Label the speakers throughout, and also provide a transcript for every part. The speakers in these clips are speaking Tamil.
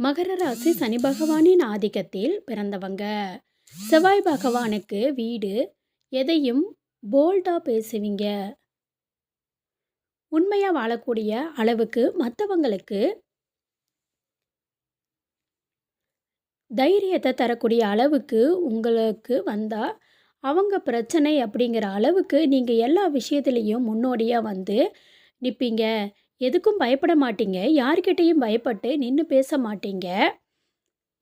Speaker 1: மகர ராசி சனி பகவானின் ஆதிக்கத்தில் பிறந்தவங்க. செவ்வாய் பகவானுக்கு வீடு. எதையும் போல்டாக பேசுவீங்க. உண்மையாக வாழக்கூடிய அளவுக்கு மற்றவங்களுக்கு தைரியத்தை தரக்கூடிய அளவுக்கு உங்களுக்கு வந்தால் அவங்க பிரச்சனை அப்படிங்கிற அளவுக்கு நீங்கள் எல்லா விஷயத்துலேயும் முன்னோடியாக வந்து நிற்பீங்க எதுக்கும் பயப்பட மாட்டீங்க. யார்கிட்டயும் பயப்பட்டு நின்று பேச மாட்டீங்க.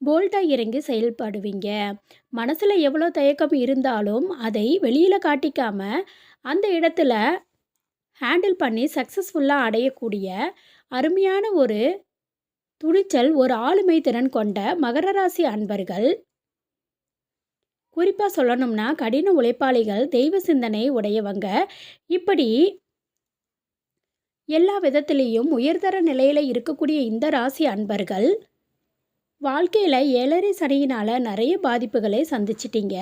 Speaker 1: போல்ட்டாக இறங்கி செயல்படுவீங்க. மனசில் எவ்வளோ தயக்கம் இருந்தாலும் அதை வெளியில் காட்டிக்காம அந்த இடத்துல ஹேண்டில் பண்ணி சக்ஸஸ்ஃபுல்லாக அடையக்கூடிய அருமையான ஒரு துணிச்சல் ஒரு ஆளுமை திறன் கொண்ட மகர ராசி அன்பர்கள். குறிப்பாக சொல்லணும்னா கடின உழைப்பாளிகள் தெய்வ சிந்தனை உடையவங்க. இப்படி எல்லா விதத்திலையும் உயர்தர நிலையில் இருக்கக்கூடிய இந்த ராசி அன்பர்கள் வாழ்க்கையில் ஏழரை சனியினால் நிறைய பாதிப்புகளை சந்திச்சிட்டிங்க.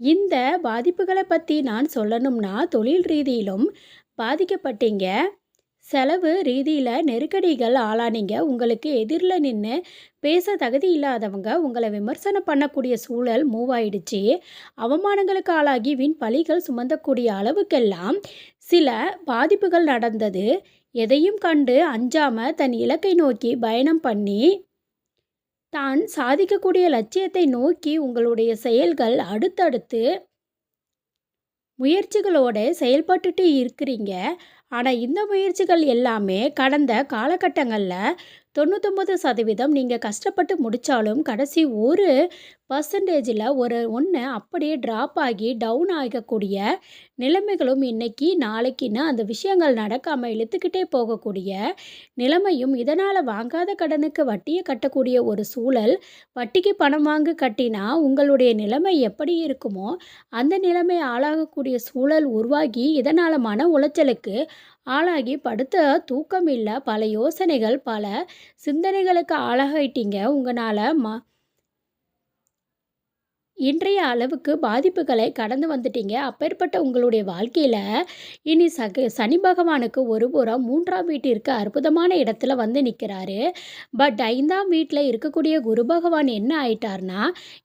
Speaker 1: இந்த பாதிப்புகளை பற்றி நான் சொல்லணும்னா தொழில் ரீதியிலும் பாதிக்கப்பட்டீங்க. செலவு ரீதியில் நெருக்கடிகள் ஆளானீங்க. உங்களுக்கு எதிரில் நின்று பேச தகுதி இல்லாதவங்க உங்களை விமர்சனம் பண்ணக்கூடிய சூழல் மூவ் ஆயிடுச்சு. அவமானங்களுக்கு ஆளாகி வீண் பழிகள் சுமந்தக்கூடிய அளவுக்கெல்லாம் சில பாதிப்புகள் நடந்தது. எதையும் கண்டு அஞ்சாம தன் இலக்கை நோக்கி பயணம் பண்ணி தான் சாதிக்கக்கூடிய லட்சியத்தை நோக்கி உங்களுடைய செயல்கள் அடுத்தடுத்து முயற்சிகளோடு செயல்பட்டுட்டு இருக்கிறீங்க. ஆனால் இந்த முயற்சிகள் எல்லாமே கடந்த காலகட்டங்களில் தொண்ணூத்தொம்பது சதவீதம் நீங்கள் கஷ்டப்பட்டு முடித்தாலும் கடைசி ஒரு பர்சன்டேஜில் ஒரு ஒன்று அப்படியே ட்ராப் ஆகி டவுன் ஆகக்கூடிய நிலைமைகளும் இன்றைக்கி நாளைக்குன்னு அந்த விஷயங்கள் நடக்காமல் இழுத்துக்கிட்டே போகக்கூடிய நிலைமையும் இதனால் வாங்காத கடனுக்கு வட்டியை கட்டக்கூடிய ஒரு சூழல் வட்டிக்கு பணம் வாங்க கட்டினா உங்களுடைய நிலைமை எப்படி இருக்குமோ அந்த நிலைமை ஆளாகக்கூடிய சூழல் உருவாகி இதனால் மன உளைச்சலுக்கு ஆளாகி படுத்த தூக்கம் இல்லை பல யோசனைகள் பல சிந்தனைகளுக்கு ஆளாகிட்டீங்க. உங்களால் ம இன்றைய அளவுக்கு பாதிப்புகளை கடந்து வந்துட்டீங்க. அப்பேற்பட்ட உங்களுடைய வாழ்க்கையில் இனி சக சனி பகவானுக்கு ஒரு புறம் மூன்றாம் வீட்டிற்கு அற்புதமான இடத்துல வந்து நிற்கிறாரு பட் ஐந்தாம் வீட்டில் இருக்கக்கூடிய குரு பகவான் என்ன ஆயிட்டார்னா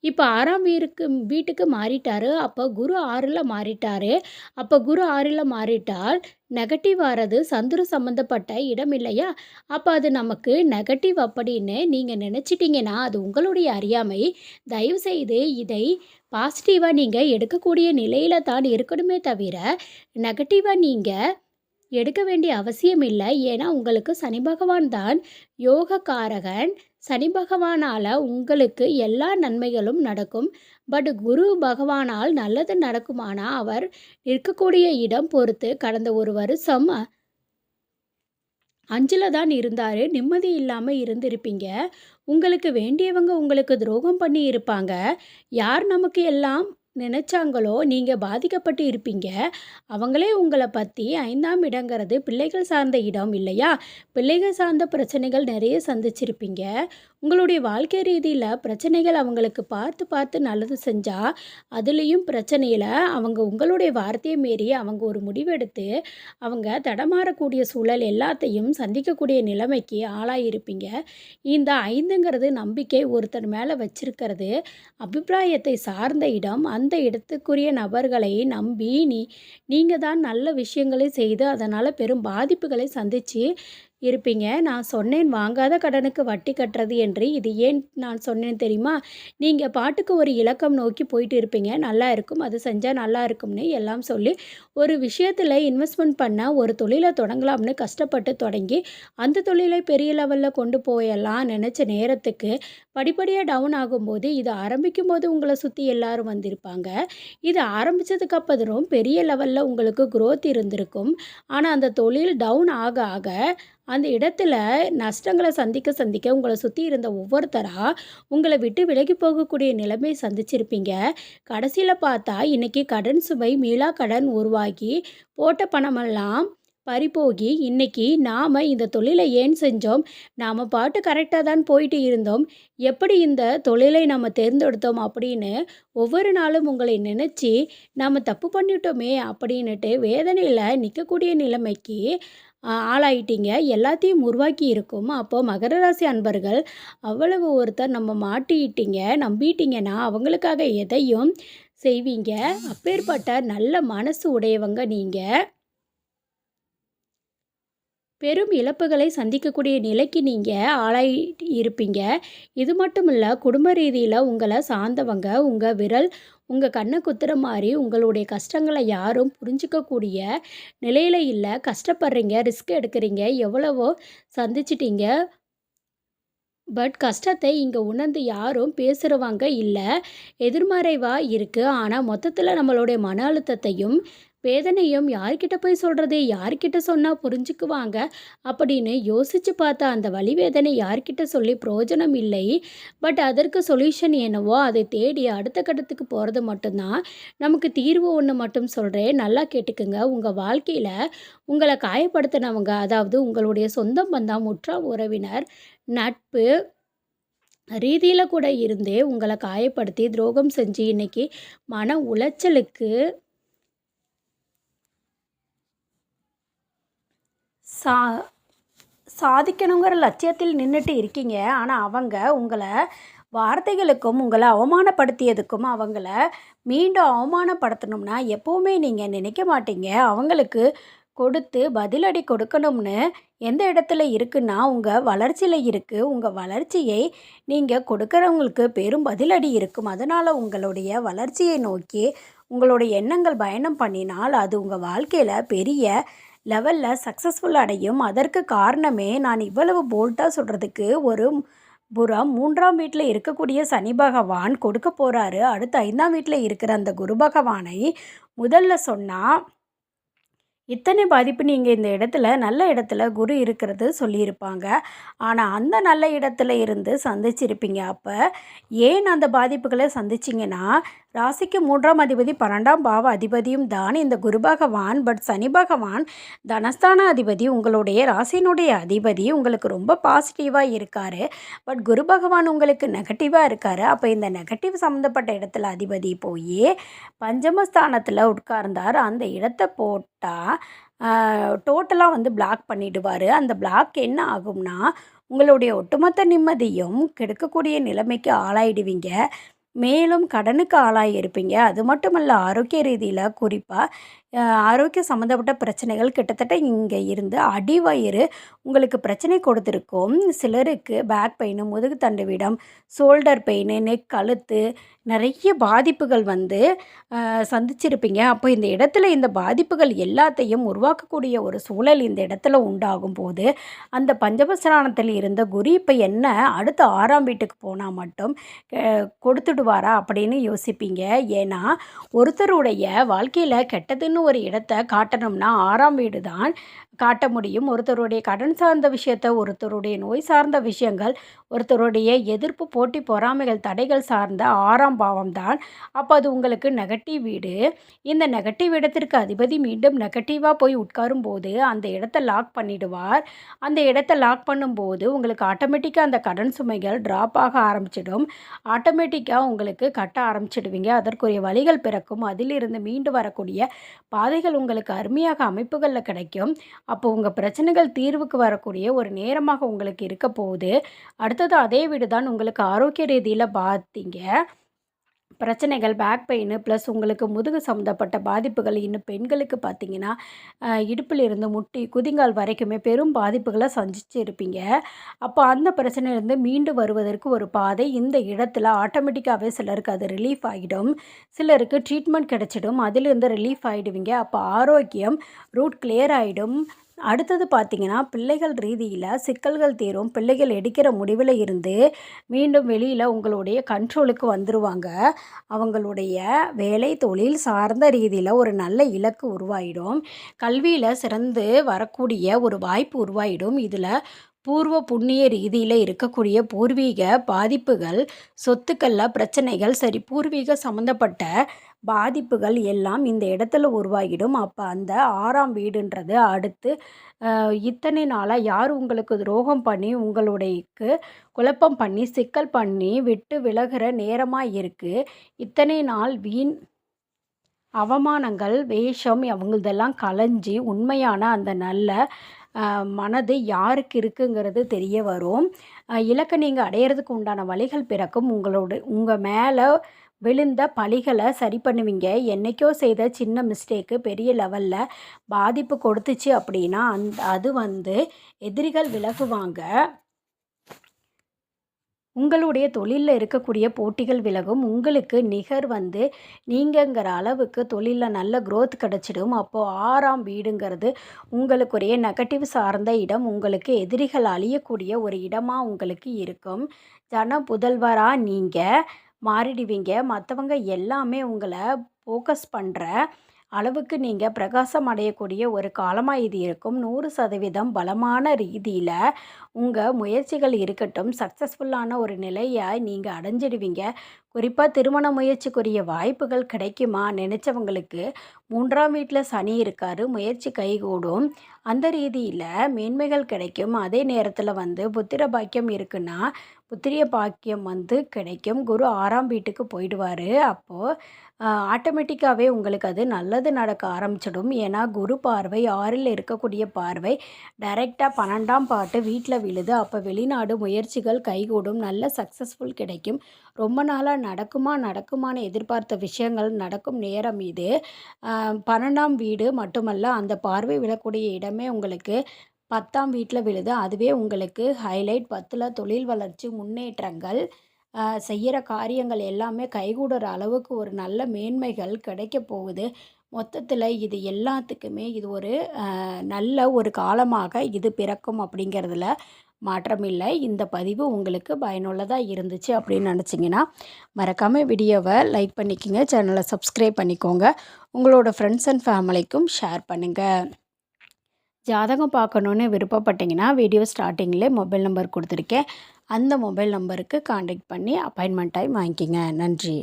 Speaker 1: இப்போ ஆறாம் வீருக்கு வீட்டுக்கு மாறிட்டார். அப்போ குரு ஆறில் மாறிட்டார். அப்போ குரு ஆறில் மாறிட்டால் நெகட்டிவ் ஆகிறது சந்துரு சம்மந்தப்பட்ட இடம் இல்லையா? அப்போ அது நமக்கு நெகட்டிவ் அப்படின்னு நீங்கள் நினச்சிட்டிங்கன்னா அது உங்களுடைய அறியாமை. தயவுசெய்து இதை பாசிட்டிவாக நீங்கள் எடுக்கக்கூடிய நிலையில் தான் இருக்கணுமே தவிர நெகட்டிவாக நீங்கள் எடுக்க வேண்டிய அவசியம் இல்லை. ஏன்னா உங்களுக்கு சனி பகவான் தான் யோகக்காரகன். சனி பகவானால் உங்களுக்கு எல்லா நன்மைகளும் நடக்கும். பட் குரு பகவானால் நல்லது நடக்குமானா அவர் இருக்கக்கூடிய இடம் பொறுத்து கடந்த ஒரு வருஷம் அஞ்சில் தான் இருந்தார். நிம்மதி இல்லாமல் இருந்திருப்பீங்க. உங்களுக்கு வேண்டியவங்க உங்களுக்கு துரோகம் பண்ணி இருப்பாங்க. யார் நமக்கு எல்லாம் நினச்சாங்களோ நீங்கள் பாதிக்கப்பட்டு இருப்பீங்க. அவங்களே உங்களை பற்றி ஐந்தாம் இடங்கிறது பிள்ளைகள் சார்ந்த இடம் இல்லையா? பிள்ளைகள் சார்ந்த பிரச்சனைகள் நிறைய சந்திச்சிருப்பீங்க. உங்களுடைய வாழ்க்கை ரீதியில் பிரச்சனைகள் அவங்களுக்கு பார்த்து பார்த்து நல்லது செஞ்சால் அதுலேயும் பிரச்சனையில் அவங்க உங்களுடைய வார்த்தையை மீறி அவங்க ஒரு முடிவெடுத்து அவங்க தடமாறக்கூடிய சூழல் எல்லாத்தையும் சந்திக்கக்கூடிய நிலைமைக்கு ஆளாயிருப்பீங்க. இந்த ஐந்துங்கிறது நம்பிக்கை ஒருத்தர் மேலே வச்சிருக்கிறது அபிப்பிராயத்தை சார்ந்த இடம் அந்த இடத்துக்குரிய நபர்களை நம்பி நீ நீங்கள் தான் நல்ல விஷயங்களை செய்து அதனால் பெரும் பாதிப்புகளை சந்தித்து இருப்பீங்க. நான் சொன்னேன் வாங்காத கடனுக்கு வட்டி கட்டுறது என்று. இது ஏன் நான் சொன்னேன் தெரியுமா? நீங்கள் பாட்டுக்கு ஒரு இலக்கம் நோக்கி போயிட்டு இருப்பீங்க. நல்லா இருக்கும். அது செஞ்சால் நல்லா இருக்கும்னு எல்லாம் சொல்லி ஒரு விஷயத்தில் இன்வெஸ்ட்மெண்ட் பண்ண ஒரு தொழிலை தொடங்கலாம்னு கஷ்டப்பட்டு தொடங்கி அந்த தொழிலை பெரிய லெவலில் கொண்டு போயெல்லாம் நினச்ச நேரத்துக்கு படிப்படியாக டவுன் ஆகும்போது இது ஆரம்பிக்கும் போது உங்களை சுற்றி எல்லாரும் வந்திருப்பாங்க. இது ஆரம்பித்ததுக்கு அப்புறம் பெரிய லெவலில் உங்களுக்கு க்ரோத் இருந்திருக்கும். ஆனால் அந்த தொழில் டவுன் ஆக ஆக அந்த இடத்துல நஷ்டங்களை சந்திக்க சந்திக்க உங்களை சுற்றி இருந்த ஒவ்வொருத்தராக உங்களை விட்டு விலகி போகக்கூடிய நிலைமை சந்திச்சிருப்பீங்க. கடைசியில் பார்த்தா இன்றைக்கி கடன் சுமை மீளா கடன் உருவாகி போட்ட பணமெல்லாம் பறிபோகி இன்னைக்கு நாம் இந்த தொழிலை ஏன் செஞ்சோம்? நாம் பாட்டு கரெக்டாக தான் போயிட்டு இருந்தோம். எப்படி இந்த தொழிலை நம்ம தேர்ந்தெடுத்தோம் அப்படின்னு ஒவ்வொரு நாளும் உங்களை நினச்சி நாம் தப்பு பண்ணிட்டோமே அப்படின்னுட்டு வேதனையில் நிற்கக்கூடிய நிலைமைக்கு ஆளாயிட்டீங்க. எல்லாத்தையும் உருவாக்கி இருக்கும். அப்போ மகர ராசி அன்பர்கள் அவ்வளவு ஒருத்தர் நம்ம மாட்டிட்டீங்க நம்பிட்டீங்கன்னா அவங்களுக்காக எதையும் செய்வீங்க. அப்பேற்பட்ட நல்ல மனசு உடையவங்க நீங்கள் பெரும் இழப்புகளை சந்திக்கக்கூடிய நிலைக்கு நீங்கள் ஆளாய் இருப்பீங்க. இது மட்டும் இல்லை குடும்ப ரீதியில் உங்களை சார்ந்தவங்க உங்கள் விரல் உங்கள் கண்ணை குத்துற மாதிரி உங்களுடைய கஷ்டங்களை யாரும் புரிஞ்சிக்கக்கூடிய நிலையில் இல்லை. கஷ்டப்படுறீங்க ரிஸ்க் எடுக்கிறீங்க எவ்வளவோ சந்திச்சிட்டீங்க. பட் கஷ்டத்தை இங்கே உணர்ந்து யாரும் பேசுகிறவங்க இல்லை. எதிர்மறைவாக இருக்குது ஆனால் மொத்தத்தில் நம்மளுடைய மன அழுத்தத்தையும் வேதனையும் யார்கிட்ட போய் சொல்கிறது யார்கிட்ட சொன்னால் புரிஞ்சுக்குவாங்க? அப்படின்னு யோசித்து பார்த்த அந்த வழி வேதனை யார்கிட்ட சொல்லி பிரயோஜனம் இல்லை. பட் அதற்கு சொல்யூஷன் என்னவோ அதை தேடி அடுத்த கட்டத்துக்கு போகிறது மட்டும்தான். நமக்கு தீர்வு ஒன்று மட்டும் சொல்கிறேன் நல்லா கேட்டுக்குங்க. உங்கள் வாழ்க்கையில் உங்களை காயப்படுத்தினவங்க அதாவது உங்களுடைய சொந்தம் பந்தம் முற்றா உறவினர் நட்பு ரீதியில் கூட இருந்தே உங்களை காயப்படுத்தி துரோகம் செஞ்சு இன்னைக்கு மன உளைச்சலுக்கு சா சாதிக்கணுங்கிற லட்சியத்தில் நின்றுட்டு இருக்கீங்க. ஆனால் அவங்க உங்களை வார்த்தைகளுக்கும் உங்களை அவமானப்படுத்தியதுக்கும் அவங்கள மீண்டும் அவமானப்படுத்தணும்னா எப்போவுமே நீங்கள் நினைக்க மாட்டீங்க. அவங்களுக்கு கொடுத்து பதிலடி கொடுக்கணும்னு எந்த இடத்துல இருக்குன்னா உங்கள் வளர்ச்சியில் இருக்குது உங்கள் வளர்ச்சியை நீங்கள் கொடுக்குறவங்களுக்கு பெரும் பதிலடி இருக்கும். அதனால் உங்களுடைய வளர்ச்சியை நோக்கி உங்களுடைய எண்ணங்கள் பயணம் பண்ணினால் அது உங்கள் வாழ்க்கையில் பெரிய லெவலில் சக்ஸஸ்ஃபுல் அடையும். அதற்கு காரணமே நான் இவ்வளவு போல்ட்டாக சொல்கிறதுக்கு ஒரு புறம் மூன்றாம் வீட்டில் இருக்கக்கூடிய சனி பகவான் கொடுக்க போகிறாரு அடுத்து ஐந்தாம் வீட்டில் இருக்கிற அந்த குரு பகவானை முதல்ல சொன்னால் இத்தனை பாதிப்பு நீங்கள் இந்த இடத்துல நல்ல இடத்துல குரு இருக்கிறது சொல்லியிருப்பாங்க. ஆனால் அந்த நல்ல இடத்துல இருந்து சந்திச்சிருப்பீங்க. அப்போ ஏன் அந்த பாதிப்புகளை சந்திச்சிங்கன்னா ராசிக்கு மூன்றாம் அதிபதி பன்னெண்டாம் பாவ அதிபதியும் தான் இந்த குரு பகவான் பட் சனி பகவான் தனஸ்தான அதிபதி உங்களுடைய ராசியினுடைய அதிபதி உங்களுக்கு ரொம்ப பாசிட்டிவாக இருக்கார். பட் குரு பகவான் உங்களுக்கு நெகட்டிவாக இருக்கார். அப்போ இந்த நெகட்டிவ் சம்மந்தப்பட்ட இடத்துல அதிபதி போய் பஞ்சமஸ்தானத்தில் உட்கார்ந்தார். அந்த இடத்த போட்டால் டோட்டலாக வந்து பிளாக் பண்ணிடுவார். அந்த பிளாக் என்ன ஆகும்னா உங்களுடைய ஒட்டுமொத்த நிம்மதியும் கெடுக்கக்கூடிய நிலைமைக்கு ஆளாயிடுவீங்க. மேலும் கடனுக்கு ஆளாகி இருப்பீங்க அது மட்டுமல்ல ஆரோக்கிய ரீதியில் குறிப்பாக ஆரோக்கிய சம்மந்தப்பட்ட பிரச்சனைகள் கிட்டத்தட்ட இங்கே இருந்து அடிவயிறு உங்களுக்கு பிரச்சனை கொடுத்துருக்கும். சிலருக்கு பேக் பெயின் முதுகு தண்டுவிடம் ஷோல்டர் பெயின் நெக் கழுத்து நிறைய பாதிப்புகள் வந்து சந்திச்சிருப்பீங்க. அப்போ இந்த இடத்துல இந்த பாதிப்புகள் எல்லாத்தையும் உருவாக்கக்கூடிய ஒரு சூழல் இந்த இடத்துல உண்டாகும் போது அந்த பஞ்சபஸ்ராணத்தில் இருந்த குரு இப்போ என்ன அடுத்த ஆறாம் வீட்டுக்கு போனால் மட்டும் கொடுத்துடுவாரா அப்படின்னு யோசிப்பீங்க. ஏன்னா ஒருத்தருடைய வாழ்க்கையில் கெட்டதுன்னு ஒரு இடத்த காட்டணும்னா ஆறாம் வீடு தான் காட்ட முடியும். ஒருத்தருடைய கடன் சார்ந்த விஷயத்த ஒருத்தருடைய நோய் சார்ந்த விஷயங்கள் ஒருத்தருடைய எதிர்ப்பு போட்டி பொறாமைகள் தடைகள் சார்ந்த ஆறாம் பாவம் தான் அப்போ அது உங்களுக்கு நெகட்டிவ் வீடு. இந்த நெகட்டிவ் இடத்திற்கு அதிபதி மீண்டும் நெகட்டிவாக போய் உட்காரும் போது அந்த இடத்த லாக் பண்ணிடுவார். அந்த இடத்த லாக் பண்ணும்போது உங்களுக்கு ஆட்டோமேட்டிக்காக அந்த கடன் சுமைகள் ட்ராப் ஆக ஆரம்பிச்சிடும். ஆட்டோமேட்டிக்காக உங்களுக்கு கட்ட ஆரம்பிச்சிடுவீங்க. அதற்குரிய வழிகள் பிறக்கும். அதிலிருந்து மீண்டு வரக்கூடிய பாதைகள் உங்களுக்கு அருமையாக அமைப்புகளில் கிடைக்கும். அப்போ உங்கள் பிரச்சனைகள் தீர்வுக்கு வரக்கூடிய ஒரு நேரமாக உங்களுக்கு இருக்க போகுது. அடுத்தது அதே வீடு தான் உங்களுக்கு ஆரோக்கிய ரீதியில் பார்த்தீங்க பிரச்சனைகள் பேக் பெயின் ப்ளஸ் உங்களுக்கு முதுகு சம்மந்தப்பட்ட பாதிப்புகள் இன்னும் பெண்களுக்கு பார்த்தீங்கன்னா இடுப்பில் இருந்து முட்டி குதிங்கால் வரைக்குமே பெரும் பாதிப்புகளை சந்திச்சு இருப்பீங்க. அப்போ அந்த பிரச்சனையிலேருந்து மீண்டு வருவதற்கு ஒரு பாதை இந்த இடத்துல ஆட்டோமேட்டிக்காகவே சிலருக்கு அது ரிலீஃப் ஆகிடும். சிலருக்கு ட்ரீட்மெண்ட் கிடச்சிடும். அதிலிருந்து ரிலீஃப் ஆகிடுவீங்க அப்போ ஆரோக்கியம் ரூட் கிளியர் ஆகிடும் அடுத்தது பார்த்திங்கன்னா பிள்ளைகள் ரீதியில் சிக்கல்கள் தீரும். பிள்ளைகள் எடுக்கிற முடிவில் இருந்து மீண்டும் வெளியில் உங்களுடைய கண்ட்ரோலுக்கு வந்துடுவாங்க அவங்களுடைய வேலை தொழில் சார்ந்த ரீதியில் ஒரு நல்ல இலக்கு உருவாயிடும். கல்வியில் சிறந்து வரக்கூடிய ஒரு வாய்ப்பு உருவாயிடும். இதில் பூர்வ புண்ணிய ரீதியில் இருக்கக்கூடிய பூர்வீக பாதிப்புகள் சொத்துக்களில் பிரச்சனைகள் சரி பூர்வீக சம்மந்தப்பட்ட பாதிப்புகள் எல்லாம் இந்த இடத்துல உருவாகிடும். அப்போ அந்த ஆறாம் வீடுன்றது அடுத்து இத்தனை நாளாக யார் உங்களுக்கு துரோகம் பண்ணி உங்களுடையக்கு குழப்பம் பண்ணி சிக்கல் பண்ணி விட்டு விலகிற நேரமாக இருக்குது இத்தனை நாள் வீண் அவமானங்கள் வேஷம் அவங்களதெல்லாம் களைஞ்சி உண்மையான அந்த நல்ல மனது யாருக்கு இருக்குங்கிறது தெரிய வரும். இலக்கை நீங்கள் அடையிறதுக்கு உண்டான வழிகள் பிறக்கும். உங்களோட உங்கள் மேலே விழுந்த பழிகளை சரி பண்ணுவீங்க. என்னைக்கோ செய்த சின்ன மிஸ்டேக்கு பெரிய லெவலில் பாதிப்பு கொடுத்துச்சு அப்படின்னா அந் அது வந்து எதிரிகள் விலகுவாங்க. உங்களுடைய தொழிலில் இருக்கக்கூடிய போட்டிகள் விலகும். உங்களுக்கு நிகர் வந்து நீங்கங்கிற அளவுக்கு தொழிலில் நல்ல க்ரோத் கிடச்சிடும். அப்போது ஆறாம் வீடுங்கிறது உங்களுக்குரிய நெகட்டிவ் சார்ந்த இடம். உங்களுக்கு எதிரிகள் அழியக்கூடிய ஒரு இடமாக உங்களுக்கு இருக்கும். ஜன புதல்வராக நீங்கள் மாறிடுவீங்க. மற்றவங்க எல்லாமே உங்களை ஃபோக்கஸ் பண்ணுற அளவுக்கு நீங்கள் பிரகாசம் அடையக்கூடிய ஒரு காலமாக இது இருக்கும். நூறு சதவீதம் பலமான ரீதியில் உங்கள் முயற்சிகள் இருக்கட்டும். சக்ஸஸ்ஃபுல்லான ஒரு நிலையை நீங்கள் அடைஞ்சிடுவீங்க. குறிப்பாக திருமண முயற்சிக்குரிய வாய்ப்புகள் கிடைக்குமா நினச்சவங்களுக்கு மூன்றாம் வீட்டில் சனி இருக்காரு முயற்சி கைகூடும். அந்த ரீதியில் மேன்மைகள் கிடைக்கும். அதே நேரத்தில் வந்து புத்திர பாக்கியம் இருக்குன்னா புத்திரிய பாக்கியம் வந்து கிடைக்கும். குரு ஆறாம் வீட்டுக்கு போயிடுவார். அப்போது ஆட்டோமேட்டிக்காகவே உங்களுக்கு அது நல்லது நடக்க ஆரம்பிச்சிடும். ஏன்னா குரு பார்வை ஆறில் இருக்கக்கூடிய பார்வை டைரெக்டாக பன்னெண்டாம் பாட்டு வீட்டில் விழுது. அப்போ வெளிநாடு முயற்சிகள் கைகூடும். நல்ல சக்ஸஸ்ஃபுல் கிடைக்கும். ரொம்ப நாளாக நடக்குமா நடக்குமான்னு எதிர்பார்த்த விஷயங்கள் நடக்கும் நேரம் இது. பன்னெண்டாம் வீடு மட்டுமல்ல அந்த பார்வை விழக்கூடிய இடமே உங்களுக்கு பத்தாம் வீட்டில் விழுது. அதுவே உங்களுக்கு ஹைலைட் பத்தில் தொழில் வளர்ச்சி முன்னேற்றங்கள் செய்கிற காரியங்கள் எல்லாமே கைகூடுற அளவுக்கு ஒரு நல்ல மேன்மைகள் கிடைக்க போகுது. மொத்தத்தில் இது எல்லாத்துக்குமே இது ஒரு நல்ல ஒரு காலமாக இது பிறக்கும் அப்படிங்கிறதுல மாற்றமில்லை. இந்த பதிவு உங்களுக்கு பயனுள்ளதாக இருந்துச்சு அப்படின்னு நினச்சிங்கன்னா மறக்காமல் வீடியோவை லைக் பண்ணிக்கோங்க. சேனலை சப்ஸ்கிரைப் பண்ணிக்கோங்க. உங்களோட ஃப்ரெண்ட்ஸ் அண்ட் ஃபேமிலிக்கும் ஷேர் பண்ணுங்கள் ஜாதகம் பார்க்கணுன்னு விருப்பப்பட்டிங்கன்னா வீடியோ ஸ்டார்டிங்லேயே மொபைல் நம்பர் கொடுத்துருக்கேன். அந்த மொபைல் நம்பருக்கு காண்டாக்ட் பண்ணி அப்பாயின்மெண்ட் டைம் வாங்கிக்கிங்க. நன்றி.